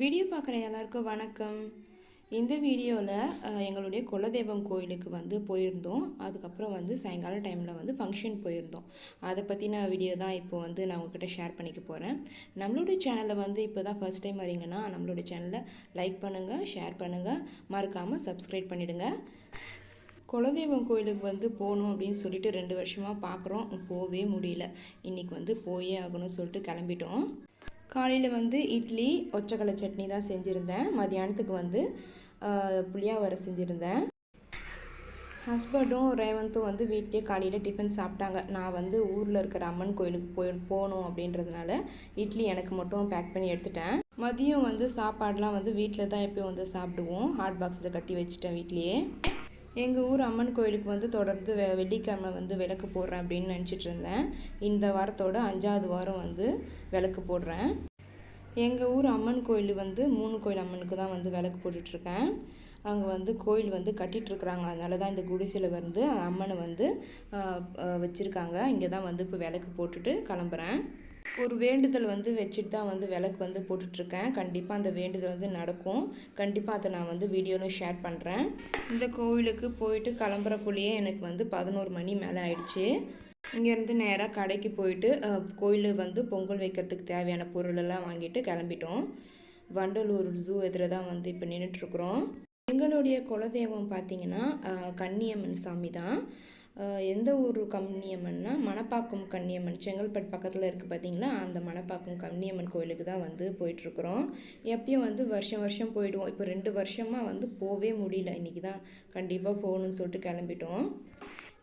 Video பார்க்குற எல்லாருக்கும் வணக்கம். இந்த வீடியோவில் எங்களுடைய குலதெய்வம் கோயிலுக்கு வந்து போயிருந்தோம். அதுக்கப்புறம் வந்து சாயங்கால டைமில் வந்து ஃபங்க்ஷன் போயிருந்தோம். அதை பற்றின வீடியோ தான் இப்போ வந்து நான் உங்ககிட்ட ஷேர் பண்ணிக்க போகிறேன் நம்மளுடைய சேனலில் வந்து இப்போ தான் ஃபஸ்ட் டைம் வரீங்கன்னா நம்மளுடைய சேனலை லைக் பண்ணுங்கள் ஷேர் பண்ணுங்கள் மறக்காமல் சப்ஸ்கிரைப் பண்ணிவிடுங்க குலதெய்வம் கோயிலுக்கு வந்து போகணும் அப்படின்னு சொல்லிட்டு ரெண்டு வருஷமாக பார்க்குறோம் போகவே முடியல. இன்றைக்கி வந்து போயே ஆகணும்னு சொல்லிட்டு கிளம்பிட்டோம். காலையில் வந்து இட்லி ஒச்சக்கலை சட்னி தான் செஞ்சுருந்தேன். மதியானத்துக்கு வந்து புளியாவரை செஞ்சுருந்தேன். ஹஸ்பண்டும் ரேவந்தும் வந்து வீட்டிலே காலையில் டிஃபன் சாப்பிட்டாங்க. நான் வந்து ஊரில் இருக்கிற அம்மன் கோயிலுக்கு போய் போகணும் அப்படின்றதுனால இட்லி எனக்கு மட்டும் பேக் பண்ணி எடுத்துட்டேன். மதியம் வந்து சாப்பாடெலாம் வந்து வீட்டில் தான் எப்போயும் வந்து சாப்பிடுவோம். ஹாட் பாக்ஸில் கட்டி வச்சுட்டேன் வீட்லேயே. எங்கள் ஊர் அம்மன் கோயிலுக்கு வந்து தொடர்ந்து வெ வெள்ளிக்கிழமை வந்து விளக்கு போடுறேன் அப்படின்னு நினச்சிட்டு இருந்தேன். இந்த வாரத்தோட அஞ்சாவது வாரம் வந்து விளக்கு போடுறேன். எங்கள் ஊர் அம்மன் கோயில் வந்து மூணு கோயில் அம்மனுக்கு தான் வந்து விளக்கு போட்டுட்ருக்கேன் அங்கே வந்து கோயில் வந்து கட்டிகிட்ருக்குறாங்க அதனால தான் இந்த குடிசையில் வந்து அம்மனை வந்து வச்சுருக்காங்க. இங்கே தான் வந்து இப்போ விளக்கு போட்டுட்டு கிளம்புறேன். ஒரு வேண்டுதல் வந்து வச்சுட்டு தான் வந்து விளக்கு வந்து போட்டுட்ருக்கேன். கண்டிப்பாக அந்த வேண்டுதல் வந்து நடக்கும். கண்டிப்பாக அதை நான் வந்து வீடியோவில் ஷேர் பண்ணுறேன் இந்த கோவிலுக்கு போயிட்டு கிளம்புறக்குள்ளேயே எனக்கு வந்து பதினோரு மணி மேலே ஆயிடுச்சு. இங்கேருந்து நேராக கடைக்கு போயிட்டு கோயில் வந்து பொங்கல் வைக்கிறதுக்கு தேவையான பொருளெல்லாம் வாங்கிட்டு கிளம்பிட்டோம். வண்டலூர் ஜூ எதில் தான் வந்து இப்போ நின்றுட்டுருக்குறோம் எங்களுடைய குலதெய்வம் பார்த்திங்கன்னா கன்னியம்மன் சாமி தான். எந்த ஊர் கன்னியம்மன்னா மணப்பாக்கம் கன்னியம்மன். செங்கல்பட்டு பக்கத்தில் இருக்குது பார்த்தீங்களா அந்த மணப்பாக்கம் கன்னியம்மன் கோயிலுக்கு தான் வந்து போயிட்டுருக்குறோம். எப்பயும் வந்து வருஷம் வருஷம் போயிடுவோம். இப்போ ரெண்டு வருஷமாக வந்து போகவே முடியல. இன்றைக்கி தான் கண்டிப்பாக போகணும்னு சொல்லிட்டு கிளம்பிட்டோம்.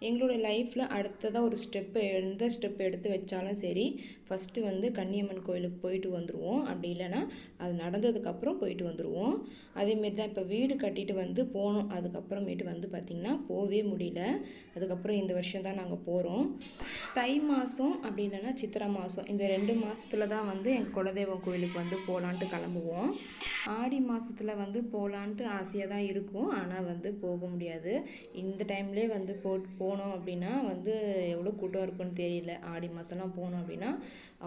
எங்களோட லைஃப்பில் அடுத்ததாக ஒரு ஸ்டெப்பு எந்த ஸ்டெப் எடுத்து வச்சாலும் சரி ஃபஸ்ட்டு வந்து கன்னியம்மன் கோயிலுக்கு போயிட்டு வந்துடுவோம் அப்படி இல்லைன்னா அது நடந்ததுக்கப்புறம் போயிட்டு வந்துடுவோம் அதேமாரி தான் இப்போ வீடு கட்டிட்டு வந்து போனோம். அதுக்கப்புறமேட்டு வந்து பார்த்திங்கன்னா போகவே முடியல. அதுக்கப்புறம் இந்த வருஷம் தான் நாங்கள் போகிறோம் தை மாதம் அப்படி இல்லைன்னா சித்திரை மாதம் இந்த ரெண்டு மாதத்தில் தான் வந்து எங்கள் குலதெய்வம் கோயிலுக்கு வந்து போகலான்ட்டு கிளம்புவோம். ஆடி மாதத்தில் வந்து போகலான்ட்டு ஆசையாக தான் இருக்கும். ஆனால் வந்து போக முடியாது. இந்த டைம்லேயே வந்து போ போனோம் அப்படின்னா வந்து எவ்வளோ கூட்டம் இருக்குன்னு தெரியல. ஆடி மாதம்லாம் போனோம் அப்படின்னா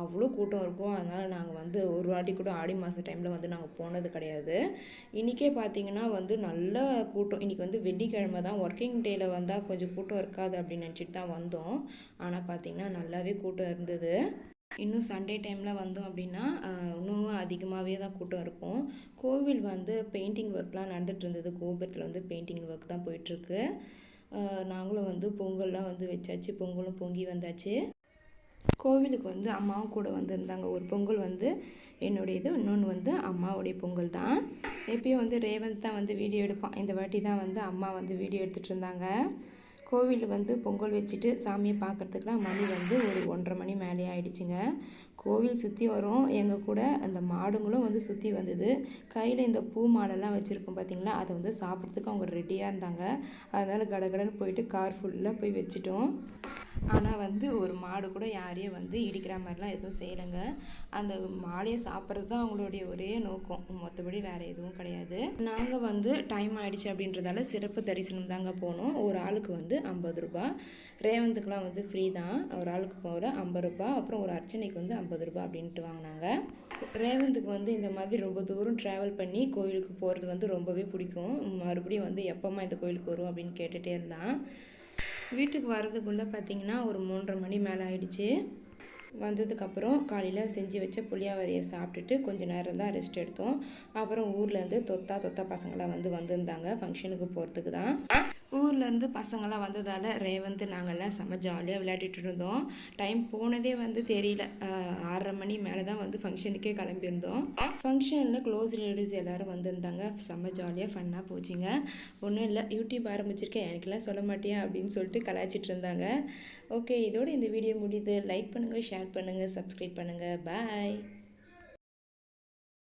அவ்வளோ கூட்டம் இருக்கும். அதனால் நாங்கள் வந்து ஒரு வாட்டி கூட ஆடி மாத டைமில் வந்து நாங்கள் போனது கிடையாது. இன்றைக்கே பார்த்தீங்கன்னா வந்து நல்ல கூட்டம். இன்றைக்கி வந்து வெள்ளிக்கிழமை தான். ஒர்க்கிங் டேயில் வந்தால் கொஞ்சம் கூட்டம் இருக்காது அப்படின்னு நினச்சிட்டு தான் வந்தோம். ஆனால் பார்த்திங்கன்னா நல்லாவே கூட்டம் இருந்தது. இன்னும் சண்டே டைமில் வந்தோம் அப்படின்னா இன்னும் அதிகமாகவே தான் கூட்டம் இருக்கும். கோவில் வந்து பெயிண்டிங் ஒர்க்லாம் நடந்துகிட்டு இருந்தது. கோபுரத்தில் வந்து பெயிண்டிங் ஒர்க் தான் போயிட்டுருக்கு. நாங்களும் வந்து பொங்கல்லாம் வந்து வச்சாச்சு. பொங்கலும் பொங்கி வந்தாச்சு. கோவிலுக்கு வந்து அம்மாவும் கூட வந்திருந்தாங்க. ஒரு பொங்கல் வந்து என்னுடைய இது இன்னொன்று வந்து அம்மாவுடைய பொங்கல் தான். எப்பயும் வந்து ரேவந்த் தான் வந்து வீடியோ எடுப்பான். இந்த வாட்டி தான் வந்து அம்மா வந்து வீடியோ எடுத்துகிட்டு இருந்தாங்க. கோவிலில் வந்து பொங்கல் வச்சுட்டு சாமியை பார்க்குறதுக்குலாம் மணி வந்து ஒரு ஒன்றரை மணி மேலே ஆகிடுச்சிங்க கோவில் சுற்றி வரும். எங்கள் கூட அந்த மாடுங்களும் வந்து சுற்றி வந்தது. கையில் இந்த பூ மாடெல்லாம் வச்சுருக்கோம் பார்த்திங்களா அதை வந்து சாப்பிட்றதுக்கு அவங்க ரெடியாக இருந்தாங்க. அதனால் கடகடன்னு போயிட்டு கார் ஃபுல்லாக போய் வச்சுட்டோம். ஆனால் வந்து ஒரு மாடு கூட யாரையும் வந்து இடிக்கிற மாதிரிலாம் எதுவும் செய்யலைங்க. அந்த மாடையை சாப்பிட்றது தான் அவங்களுடைய ஒரே நோக்கம். மற்றபடி வேறு எதுவும் கிடையாது. நாங்கள் வந்து டைம் ஆகிடுச்சு அப்படின்றதால சிறப்பு தரிசனம் தாங்க போனோம். ஒரு ஆளுக்கு வந்து ஐம்பது ரூபா. ரேவந்துக்கெலாம் வந்து ஃப்ரீ தான். ஒரு ஆளுக்கு போகிற ஐம்பது ரூபா. அப்புறம் ஒரு அர்ச்சனைக்கு வந்து ஐம்பது ரூபா அப்படின்ட்டு வாங்கினாங்க. ரேவந்துக்கு வந்து இந்த மாதிரி ரொம்ப தூரம் ட்ராவல் பண்ணி கோயிலுக்கு போகிறது வந்து ரொம்பவே பிடிக்கும். மறுபடியும் வந்து எப்போம்மா இந்த கோயிலுக்கு வரும் அப்படின்னு கேட்டுகிட்டே இருந்தான். வீட்டுக்கு வர்றதுக்குள்ளே பார்த்திங்கன்னா ஒரு மூன்றரை மணி மேலே ஆயிடுச்சு. வந்ததுக்கப்புறம் காலையில் செஞ்சு வச்ச புளியாவரியை சாப்பிட்டுட்டு கொஞ்சம் நேரம் தான் ரெஸ்ட் எடுத்தோம். அப்புறம் ஊர்லேருந்து தொத்தா தொத்தா பசங்களாம் வந்து வந்திருந்தாங்க. ஃபங்க்ஷனுக்கு போகிறதுக்கு தான். ஊர்லேருந்து பசங்கள்லாம் வந்ததால் ரேவந்து நாங்கள்லாம் செம்ம ஜாலியாக விளையாடிட்டு இருந்தோம். டைம் போனதே வந்து தெரியல. ஆறரை மணி மேலே தான் வந்து ஃபங்க்ஷனுக்கே கிளம்பியிருந்தோம். ஃபங்க்ஷனில் க்ளோஸ் ரிலேட்டிவ்ஸ் எல்லோரும் வந்திருந்தாங்க. செம்ம ஜாலியாக ஃபன்னாக போச்சுங்க. ஒன்றும் இல்லை. யூடியூப் ஆரம்பிச்சிருக்கேன். எனக்கெல்லாம் சொல்ல மாட்டியா? அப்படின்னு சொல்லிட்டு கலாய்ச்சிட்டு இருந்தாங்க. ஓகே இதோடு இந்த வீடியோ முடியுது. லைக் பண்ணுங்கள் ஷேர் பண்ணுங்கள் சப்ஸ்கிரைப் பண்ணுங்கள் பாய்